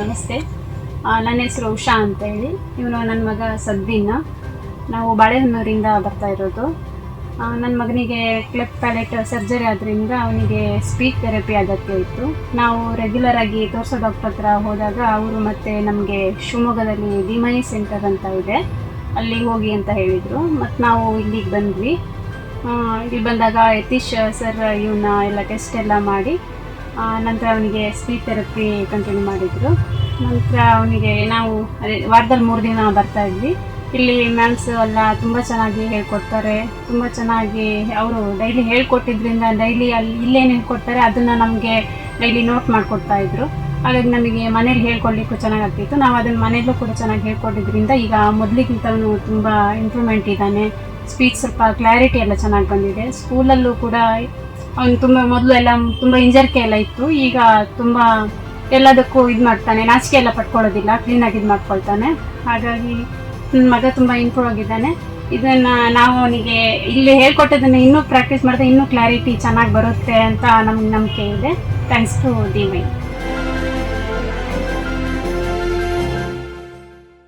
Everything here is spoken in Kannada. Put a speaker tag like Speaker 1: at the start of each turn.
Speaker 1: ನಮಸ್ತೆ. ನನ್ನ ಹೆಸರು ಉಷಾ ಅಂತ ಹೇಳಿ ಇವನು ನನ್ನ ಮಗ ಸದ್ದಿನ. ನಾವು ಬಾಳೆಹೊನ್ನೂರಿಂದ ಬರ್ತಾ ಇರೋದು. ನನ್ನ ಮಗನಿಗೆ ಕ್ಲೆಪ್ ಪ್ಯಾಲೆಟ್ ಸರ್ಜರಿ ಆದ್ದರಿಂದ ಅವನಿಗೆ ಸ್ಪೀಚ್ ಥೆರಪಿ ಅಗತ್ಯ ಇತ್ತು. ನಾವು ರೆಗ್ಯುಲರ್ ಆಗಿ ತೋರಿಸೋ ಡಾಕ್ಟರ್ ಹತ್ರ ಹೋದಾಗ ಅವರು ಮತ್ತೆ ನಮಗೆ ಶಿವಮೊಗ್ಗದಲ್ಲಿ ಡಿಮೈ ಸೆಂಟರ್ ಅಂತ ಇದೆ. ಅಲ್ಲಿಗೆ ಹೋಗಿ ಅಂತ ಹೇಳಿದರು. ಮತ್ತು ನಾವು ಇಲ್ಲಿಗೆ ಬಂದ್ವಿ. ಇಲ್ಲಿ ಬಂದಾಗ ಯತೀಶ್, ಸರ್, ಇವನ್ನ ಎಲ್ಲ ಟೆಸ್ಟ್ ಎಲ್ಲ ಮಾಡಿ ನಂತರ ಅವನಿಗೆ ಸ್ಪೀಚ್ ಥೆರಪಿ ಕಂಟಿನ್ಯೂ ಮಾಡಿದರು. ನಂತರ ಅವನಿಗೆ ನಾವು, ಅದೇ ವಾರದಲ್ಲಿ ಮೂರು ದಿನ ಬರ್ತಾ ಇದ್ವಿ. ಇಲ್ಲಿ ಮ್ಯಾಮ್ಸ್ ಎಲ್ಲ ತುಂಬ ಚೆನ್ನಾಗಿ ಹೇಳ್ಕೊಡ್ತಾರೆ. ತುಂಬ ಚೆನ್ನಾಗಿ ಅವರು ಡೈಲಿ ಹೇಳ್ಕೊಟ್ಟಿದ್ರಿಂದ ಡೈಲಿ ಅಲ್ಲಿ ಇಲ್ಲೇನು ಹೇಳ್ಕೊಡ್ತಾರೆ, ಅದನ್ನು ನಮಗೆ ಡೈಲಿ ನೋಟ್ ಮಾಡಿಕೊಡ್ತಾ ಇದ್ರು. ಹಾಗಾಗಿ ನಮಗೆ ಮನೇಲಿ ಹೇಳ್ಕೊಡ್ಲಿಕ್ಕೂ ಚೆನ್ನಾಗಾಗ್ತಿತ್ತು. ನಾವು ಅದನ್ನು ಮನೆಯಲ್ಲೂ ಕೂಡ ಚೆನ್ನಾಗಿ ಹೇಳ್ಕೊಟ್ಟಿದ್ರಿಂದ ಈಗ ಮೊದಲಿಗಿಂತ ಅವನು ತುಂಬ ಇಂಪ್ರೂವ್ಮೆಂಟ್ ಇದ್ದಾನೆ. ಸ್ಪೀಚ್ ಸ್ವಲ್ಪ ಕ್ಲಾರಿಟಿ ಎಲ್ಲ ಚೆನ್ನಾಗಿ ಬಂದಿದೆ. ಸ್ಕೂಲಲ್ಲೂ ಕೂಡ ಅವನು ತುಂಬ ಮೊದಲು ಎಲ್ಲ ತುಂಬ ಹಿಂಜರಿಕೆ ಎಲ್ಲ ಇತ್ತು. ಈಗ ತುಂಬ ಎಲ್ಲದಕ್ಕೂ ಇದು ಮಾಡ್ತಾನೆ, ನಾಚಿಕೆ ಎಲ್ಲ ಪಟ್ಕೊಳ್ಳೋದಿಲ್ಲ ಕ್ಲೀನಾಗಿ ಇದು ಮಾಡ್ಕೊಳ್ತಾನೆ. ಹಾಗಾಗಿ ನನ್ನ ಮಗ ತುಂಬ ಇಂಪ್ರೂವ್ ಆಗಿದ್ದಾನೆ. ಇದನ್ನು ನಾವು ಅವನಿಗೆ ಇಲ್ಲಿ ಹೇಳ್ಕೊಟ್ಟದನ್ನು ಇನ್ನೂ ಪ್ರಾಕ್ಟೀಸ್ ಮಾಡಿದ್ರೆ ಇನ್ನೂ ಕ್ಲಾರಿಟಿ ಚೆನ್ನಾಗಿ ಬರುತ್ತೆ ಅಂತ ನಮ್ಗೆ ನಂಬಿಕೆ ಇದೆ. Thanks to the my